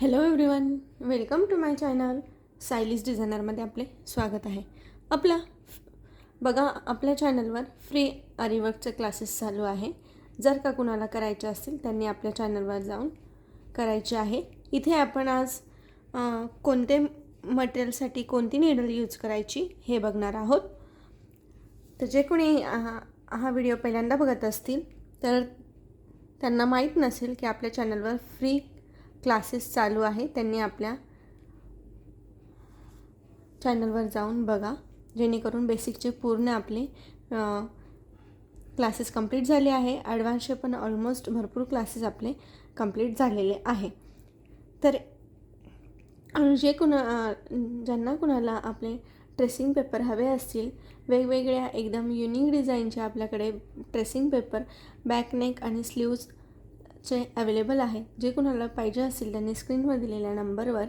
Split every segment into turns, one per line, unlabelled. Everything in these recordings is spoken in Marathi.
Hello everyone welcome to my channel Sayali's डिझायनरमध्ये आपले स्वागत आहे. आपला बघा आपल्या चॅनलवर फ्री आरीवर्कचे क्लासेस चालू आहे. जर का कुणाला करायचे असतील त्यांनी आपल्या चॅनलवर जाऊन करायचे आहे. इथे आपण आज कोणते मटेरियलसाठी कोणती निडल यूज करायची हे बघणार आहोत. तर जे कोणी हा व्हिडिओ पहिल्यांदा बघत असतील तर त्यांना माहीत नसेल की आपल्या चॅनलवर फ्री क्लासेस चालू आहे त्यांनी आपल्या चॅनलवर जाऊन बघा जेणेकरून बेसिकचे पूर्ण आपले क्लासेस कंप्लीट झाले आहे. ॲडव्हान्सचे पण ऑलमोस्ट भरपूर क्लासेस आपले कंप्लीट झालेले आहे. तर जे कुणा ज्यांना कुणाला आपले ट्रेसिंग पेपर हवे असतील वेगवेगळ्या एकदम युनिक डिझाईनचे आपल्याकडे ट्रेसिंग पेपर बॅकनेक आणि स्लीव्ज चे अवेलेबल आहे जे कुणाला पाहिजे असेल त्यांनी स्क्रीनवर दिलेल्या नंबरवर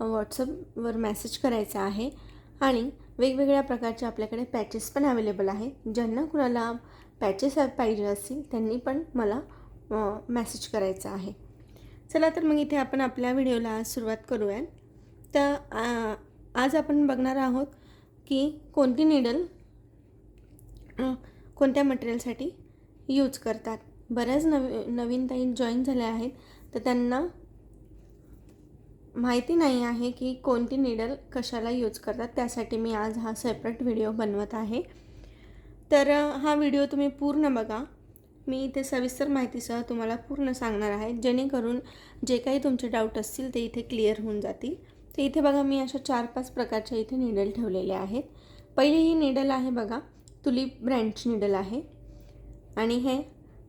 व्हॉट्सअपवर मेसेज करायचा आहे. आणि वेगवेगळ्या प्रकारचे आपल्याकडे पॅचेस पण अवेलेबल आहे ज्यांना कुणाला पॅचेस पाहिजे असतील त्यांनी पण मला मेसेज करायचा आहे. चला तर मग इथे आपण आपल्या व्हिडिओला आज सुरुवात करूयात. तर आज आपण बघणार आहोत की कोणती निडल कोणत्या मटेरियलसाठी यूज करतात. बऱ्याच नवी नवीन ताई जॉईन झाल्या आहेत. तर त्यांना माहिती नाही आहे की कोणती निडल कशाला यूज करतात. त्यासाठी मी आज हा सेपरेट व्हिडिओ बनवत आहे. तर हा व्हिडिओ तुम्ही पूर्ण बघा. मी इथे सविस्तर माहितीसह तुम्हाला पूर्ण सांगणार आहे. जेणेकरून जे काही तुमचे डाऊट असतील ते इथे क्लिअर होऊन जातील. तर इथे बघा मी अशा चार पाच प्रकारच्या इथे निडल ठेवलेल्या आहेत. पहिली ही निडल आहे बघा तुलीप ब्रँडची निडल आहे. आणि हे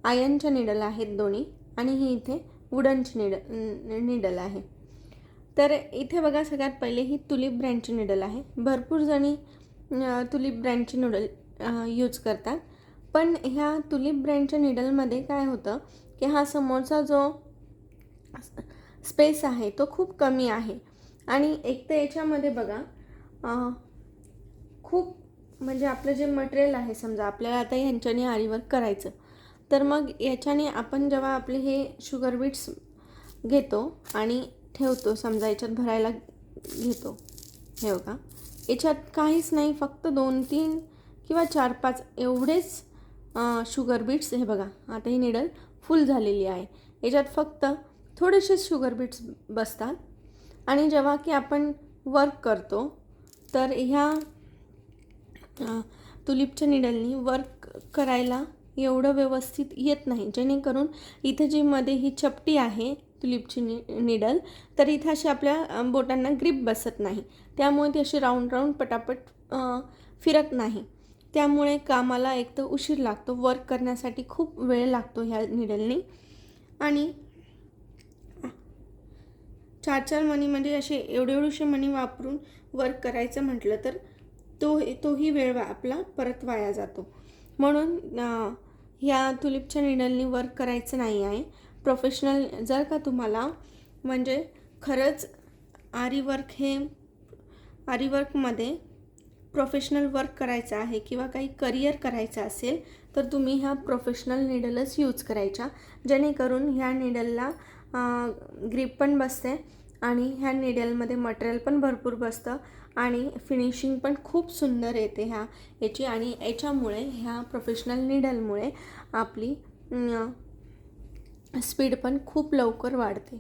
आयनच्या निडल आहेत दोन्ही आणि ही इथे वुडनची निडल निडल आहे. तर इथे बघा सगळ्यात पहिले ही तुलिप ब्रँडची निडल आहे. भरपूर जणी तुलिप ब्रँडची नूडल यूज करतात. पण ह्या तुलिप ब्रँडच्या निडलमध्ये काय होतं की हा समोरचा जो स्पेस आहे तो खूप कमी आहे. आणि एक तर याच्यामध्ये बघा खूप म्हणजे आपलं जे मटेरियल आहे समजा आपल्याला आता यांच्याने आरीवर्क करायचं. तर मग याच्याने आपण जेव्हा आपले हे शुगर बीट्स घेतो आणि ठेवतो समजा याच्यात भरायला घेतो हे बघा. याच्यात काहीच नाही फक्त दोन तीन किंवा चार पाच एवढेच शुगर बीट्स हे बघा आता ही निडल फुल झालेली आहे. याच्यात फक्त थोडेसेच शुगर बीट्स बसतात. आणि जेव्हा की आपण वर्क करतो तर ह्या तुलिपच्या निडलनी वर्क करायला एवढं व्यवस्थित येत नाही. जेणेकरून इथे जी मध्ये ही चपटी आहे तुलिपची नि निडल तर इथे अशी आपल्या बोटांना ग्रीप बसत नाही. त्यामुळे ती अशी राऊंड राऊंड पटापट फिरत नाही. त्यामुळे कामाला एक तर उशीर लागतो. वर्क करण्यासाठी खूप वेळ लागतो ह्या निडलनी. आणि चार चार मणी म्हणजे असे एवढे एवढेशे मणी वापरून वर्क करायचं म्हटलं तर तो तोही वेळ वा आपला परत वाया जातो. म्हणून ह्या तुलिपच्या निडलनी वर्क करायचं नाही आहे. प्रोफेशनल जर का तुम्हाला म्हणजे खरंच आरी वर्क हे आरी वर्कमध्ये प्रोफेशनल वर्क करायचं आहे किंवा काही करिअर करायचं असेल तर तुम्ही ह्या प्रोफेशनल निडलच यूज करायच्या. जेणेकरून ह्या निडलला ग्रीप पण बसते आणि ह्या निडलमध्ये मटेरियल पण भरपूर बसतं. आणि फिनिशिंग पण खूप सुंदर येते ह्या याची आणि याच्यामुळे ह्या प्रोफेशनल निडलमुळे आपली स्पीड पण खूप लवकर वाढते.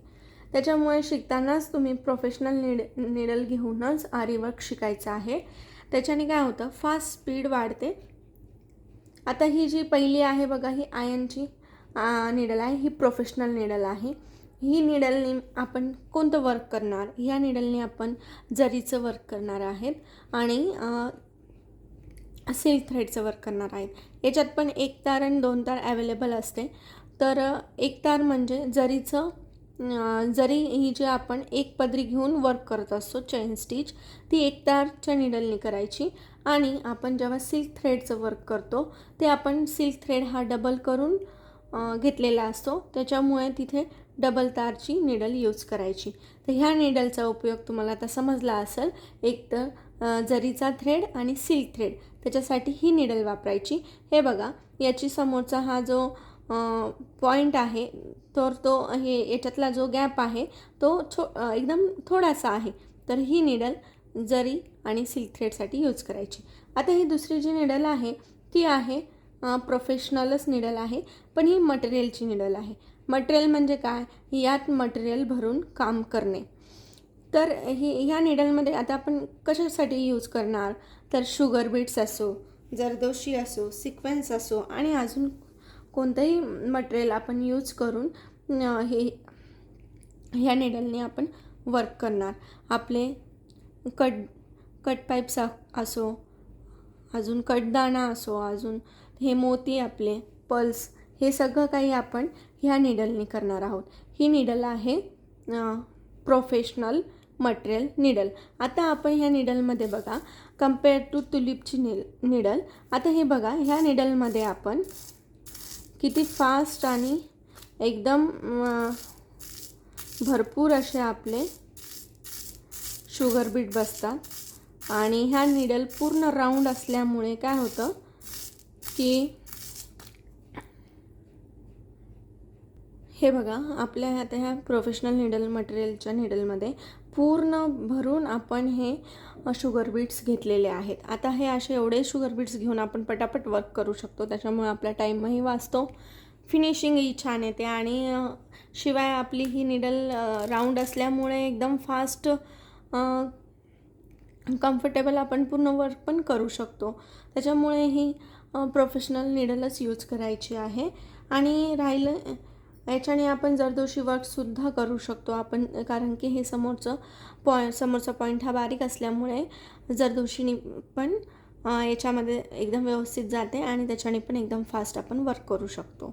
त्याच्यामुळे शिकतानाच तुम्ही प्रोफेशनल निड निडल घेऊनच आरीवर्क शिकायचं आहे. त्याच्याने काय होतं फास्ट स्पीड वाढते. आता ही जी पहिली आहे बघा ही आयनची निडल आहे ही प्रोफेशनल निडल आहे. ही निडलने आपण कोणतं वर्क करणार? ह्या निडलने आपण जरीचं वर्क करणार आहेत आणि सिल्क थ्रेडचं वर्क करणार आहेत. याच्यात पण एक तार आणि दोन तार अवेलेबल असते. तर एक तार म्हणजे जरीचं जरी ही जी आपण एक पदरी घेऊन वर्क करत असतो चेन स्टिच ती एक तारच्या निडलने करायची. आणि आपण जेव्हा सिल्क थ्रेडचं वर्क करतो ते आपण सिल्क थ्रेड हा डबल करून घेतलेला असतो. त्याच्यामुळे तिथे डबल तारची निडल यूज करायची. तर ह्या निडलचा उपयोग तुम्हाला आता समजला असेल एक तर जरीचा थ्रेड आणि सिल्क थ्रेड त्याच्यासाठी ही निडल वापरायची. हे बघा याची समोरचा हा जो पॉईंट आहे तर तो हे याच्यातला जो गॅप आहे तो छो एकदम थोडासा आहे. तर ही निडल जरी आणि सिल्क थ्रेडसाठी यूज करायची. आता ही दुसरी जी निडल आहे ती आहे प्रोफेशनलच निडल आहे पण ही मटेरियलची निडल आहे. मटेरियल म्हणजे काय? यात मटेरियल भरून काम करणे. तर ही ह्या निडलमध्ये आता आपण कशासाठी यूज करणार? तर शुगर बीट्स असो जरदोशी असो सिक्वेन्स असो आणि अजून कोणतंही मटेरियल आपण यूज करून हे ह्या निडलने आपण वर्क करणार. आपले कट कट पाईप्स असो अजून कटदाणा असो अजून हे मोती आपले पल्स हे सगळं काही आपण ह्या निडलने करणार आहोत. ही निडल आहे प्रोफेशनल मटेरियल निडल आता आपण ह्या निडलमध्ये बघा कंपेअर टू तुलिपची निल निडल आता हे बघा ह्या निडलमध्ये आपण किती फास्ट आणि एकदम भरपूर असे आपले शुगर बीट बसतात. आणि ह्या निडल पूर्ण राऊंड असल्यामुळे काय होतं की हे बघा आपल्या आता ह्या प्रोफेशनल निडल मटेरियलच्या निडलमध्ये पूर्ण भरून आपण हे शुगर बीट्स घेतलेले आहेत. आता हे असे एवढे शुगर बीट्स घेऊन आपण पटापट वर्क करू शकतो. त्याच्यामुळे आपला टाईमही वाचतो. फिनिशिंगही छान येते आणि शिवाय आपली ही निडल राऊंड असल्यामुळे एकदम फास्ट कम्फर्टेबल आपण पूर्ण वर्क पण करू शकतो. त्याच्यामुळे ही प्रोफेशनल निडलच यूज करायची आहे. आणि राहिलं याच्याने आपण जरदोशी वर्कसुद्धा करू शकतो. आपण कारण की हे समोरचं पॉईंट समोरचा पॉईंट हा बारीक असल्यामुळे जरदोशीने पण याच्यामध्ये एकदम व्यवस्थित जाते आणि त्याच्याने पण एकदम फास्ट आपण वर्क करू शकतो.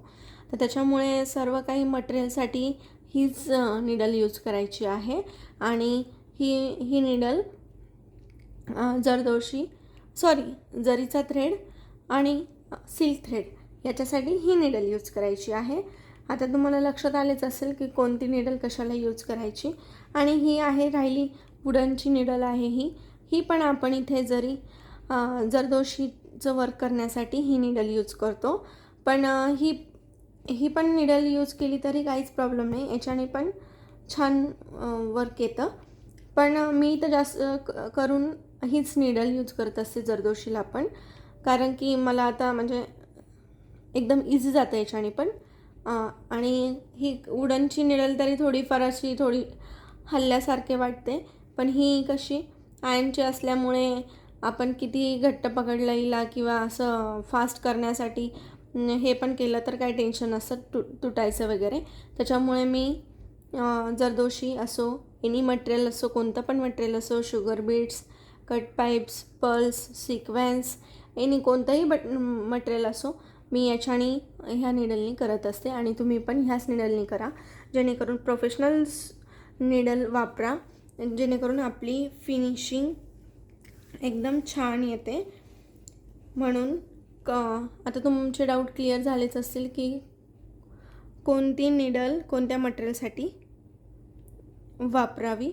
तर त्याच्यामुळे सर्व काही मटेरियलसाठी हीच निडल यूज करायची आहे. आणि ही ही निडल जरदोशी सॉरी जरीचा थ्रेड आणि सिल्क थ्रेड याच्यासाठी ही निडल यूज करायची आहे. आता तुम्हाला लक्षात आलेच असेल की कोणती निडल कशाला यूज करायची. आणि ही आहे राहिली वुडनची निडल आहे ही. ही पण आपण इथे जरी जरदोशीचं वर्क करण्यासाठी ही निडल यूज करतो. पण ही ही पण निडल यूज केली तरी काहीच प्रॉब्लेम नाही. याच्याने पण छान वर्क येतं. पण मी तर जास्त क- करून हीच निडल यूज करत असते जरदोशीला पण. कारण की मला आता म्हणजे एकदम इझी जातं याच्याने पण. आणि ही वुडनची निडल तरी थोडीफार अशी थोडी हल्ल्यासारखे वाटते पण ही कशी आयनची असल्यामुळे आपण किती घट्ट पकडलं हिला किंवा असं फास्ट करण्यासाठी हे पण केलं तर काही टेन्शन असं तु तुटायचं वगैरे. त्याच्यामुळे मी जरदोशी असो एनी मटेरियल असो कोणतं पण मटेरियल असो sugar beads cut pipes pearls sequins any कोणतंही बट मटेरियल असो मी याच्याने ह्या निडलनी करत असते आणि तुम्ही पण ह्याच निडलनी करा. जेणेकरून प्रोफेशनल्स निडल वापरा. जेणेकरून आपली फिनिशिंग एकदम छान येते. म्हणून क आता तुमचे डाऊट क्लिअर झालेच असतील की कोणती निडल कोणत्या मटेरियलसाठी वापरावी?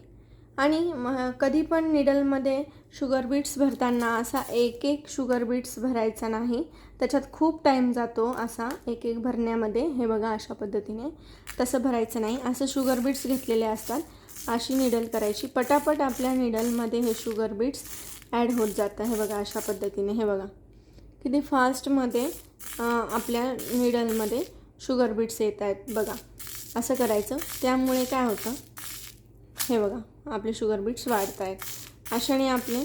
आणि म कधी पण निडलमध्ये शुगर बीट्स भरताना असा एक एक शुगर बीट्स भरायचा नाही. त्याच्यात खूप टाईम जातो असा एक एक भरण्यामध्ये. हे बघा अशा पद्धतीने. तसं भरायचं नाही. असं शुगर बीट्स घेतलेले असतात. अशी निडल करायची. पटापट आपल्या निडलमध्ये हे शुगर बीट्स ॲड होत जातं. हे बघा अशा पद्धतीने. हे बघा. किती फास्टमध्ये आपल्या निडलमध्ये शुगर बीट्स येत आहेत. बघा. असं करायचं. त्यामुळे काय होतं? हे बघा आपले शुगर बीट्स वाढत आहेत अशाने आपले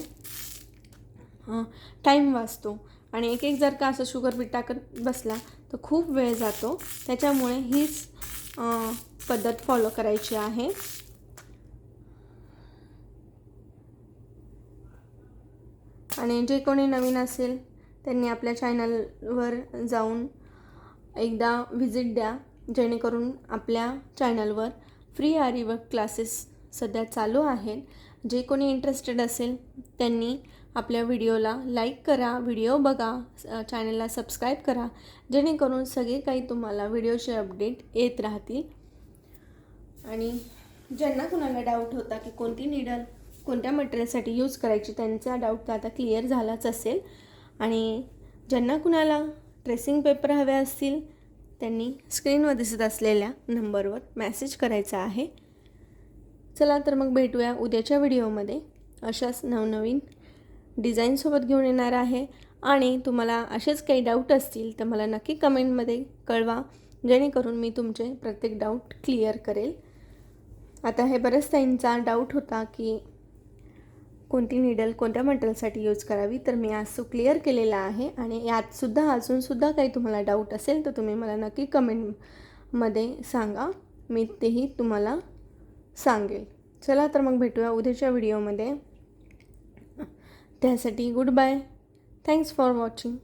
टाईम वाचतो. आणि एक एक जर का असं शुगर बीट टाकत बसला तर खूप वेळ जातो. त्याच्यामुळे हीच पद्धत फॉलो करायची आहे. आणि जे कोणी नवीन असेल त्यांनी आपल्या चॅनलवर जाऊन एकदा व्हिजिट द्या. जेणेकरून आपल्या चॅनलवर फ्री आरीवर्क क्लासेस सध्या चालू आहेत. जे कोणी इंटरेस्टेड असेल त्यांनी आपल्या व्हिडिओला लाईक करा व्हिडिओ बघा चॅनलला सबस्क्राईब करा. जेणेकरून सगळे काही तुम्हाला व्हिडिओचे अपडेट येत राहतील. आणि ज्यांना कुणाला डाऊट होता की कोणती निडल कोणत्या मटेरियलसाठी यूज करायची त्यांचा डाऊट तर आता क्लिअर झालाच असेल. आणि ज्यांना कुणाला ट्रेसिंग पेपर हवे असतील त्यांनी स्क्रीनवर दिसत असलेल्या नंबरवर मॅसेज करायचा आहे. चला तर मग भेटूया उद्याच्या व्हिडिओमध्ये. अशाच नवनवीन डिझाईनसोबत घेऊन येणार आहे. आणि तुम्हाला असेच काही डाऊट असतील तर मला नक्की कमेंटमध्ये कळवा. जेणेकरून मी तुमचे प्रत्येक डाऊट क्लिअर करेल. आता हे बऱ्याच ताईंचा डाऊट होता की कोणती निडल कोणत्या मटेरियलसाठी यूज करावी तर मी आज तो क्लिअर केलेला आहे. आणि यातसुद्धा अजूनसुद्धा काही तुम्हाला डाऊट असेल तर तुम्ही मला नक्की कमेंटमध्ये सांगा. मी तेही तुम्हाला सांगेल. चला तर मग भेटूया उद्याच्या व्हिडिओमध्ये. त्यासाठी good bye thanks for watching